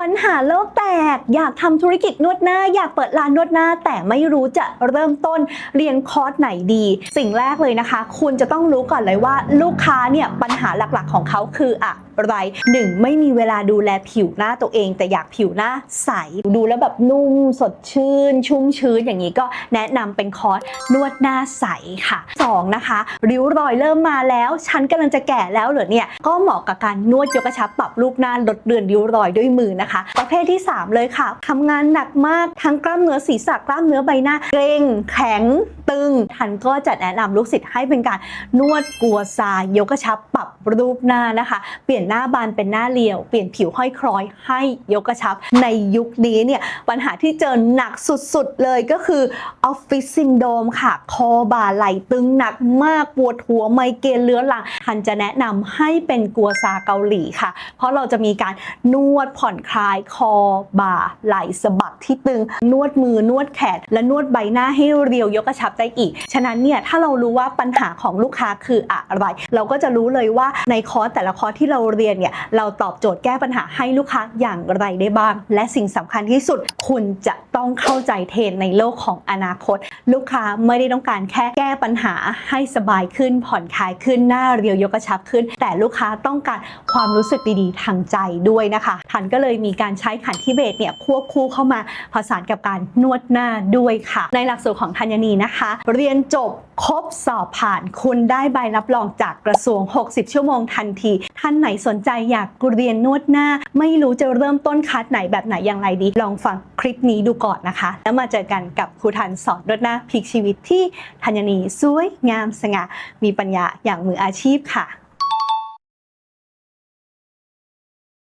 ปัญหาโลกแตก อยากทำธุรกิจนวดหน้า อยากเปิดร้านนวดหน้า แต่ไม่รู้จะเริ่มต้นเรียนคอร์สไหนดี สิ่งแรกเลยนะคะ คุณจะต้องรู้ก่อนเลยว่าลูกค้าเนี่ยปัญหาหลักๆของเขาคืออะไรหนึ่งไม่มีเวลาดูแลผิวหน้าตัวเอง แต่อยากผิวหน้าใส ดูแล้วแบบนุ่มสดชื่น ชุ่มชื้นอย่างนี้ก็แนะนำเป็นคอร์สนวดหน้าใสค่ะสองนะคะ ริ้วรอยเริ่มมาแล้ว ฉันกำลังจะแก่แล้วเหรอเนี่ยก็เหมาะกับการนวดยกกระชับปรับรูปหน้าลดเลือนริ้วรอยด้วยมือนะคะประเภทที่ 3 เลยค่ะทำงานหนักมากทั้งกล้ามเนื้อศีรษะกล้ามเนื้อใบหน้า เกร็งแข็งตึงทันก็จะแนะนำลูกศิษย์ให้เป็นการนวดกัวซายกกระชับปรับรูปหน้านะคะ เปลี่ยนหน้าบานเป็นหน้าเรียว เปลี่ยนผิวห้อยคล้อยให้ยกกระชับ ในยุคนี้เนี่ยปัญหาที่เจอหนักสุดๆเลยก็คือออฟฟิศซินโดมค่ะ คอบ่าไหล่ตึงหนักมากปวดหัวไมเกรนเรื้อรังทันจะแนะนำให้เป็นกัวซาเกาหลีค่ะ เพราะเราจะมีการนวดผ่อนคลายคอบ่าไหล่สะบักที่ตึง นวดมือนวดแขนและนวดใบหน้าให้เรียวยกกระชับได้อีก ฉะนั้นเนี่ยถ้าเรารู้ว่าปัญหาของลูกค้าคืออะไร เราก็จะรู้เลยว่าในคอร์สแต่ละคอร์สที่เราเรียนเนี่ยเราตอบโจทย์แก้ปัญหาให้ลูกค้าอย่างไรได้บ้าง และสิ่งสำคัญที่สุดคุณจะต้องเข้าใจเทรนในโลกของอนาคต ลูกค้าไม่ได้ต้องการแค่แก้ปัญหาให้สบายขึ้น ผ่อนคลายขึ้นหน้าเรียวยกกระชับขึ้น แต่ลูกค้าต้องการความรู้สึกดีๆ ทางใจด้วยนะคะทันก็เลยมีการใช้ขันทิเบตเนี่ยควบคู่เข้ามาผสานกับการนวดหน้าด้วยค่ะ ในหลักสูตรของธัญนีนะคะเรียนจบครบสอบผ่านคุณได้ใบรับรองจากกระทรวง 60 ชั่วโมงทันที ท่านไหนสนใจอยากเรียนนวดหน้า ไม่รู้จะเริ่มต้นคัดไหนแบบไหนอย่างไรดี ลองฟังคลิปนี้ดูก่อนนะคะ แล้วมาเจอกันกับครูทันสอนนวดหน้าพลิกชีวิตที่ธัญนีสวยงามสง่ามีปัญญาอย่างมืออาชีพค่ะ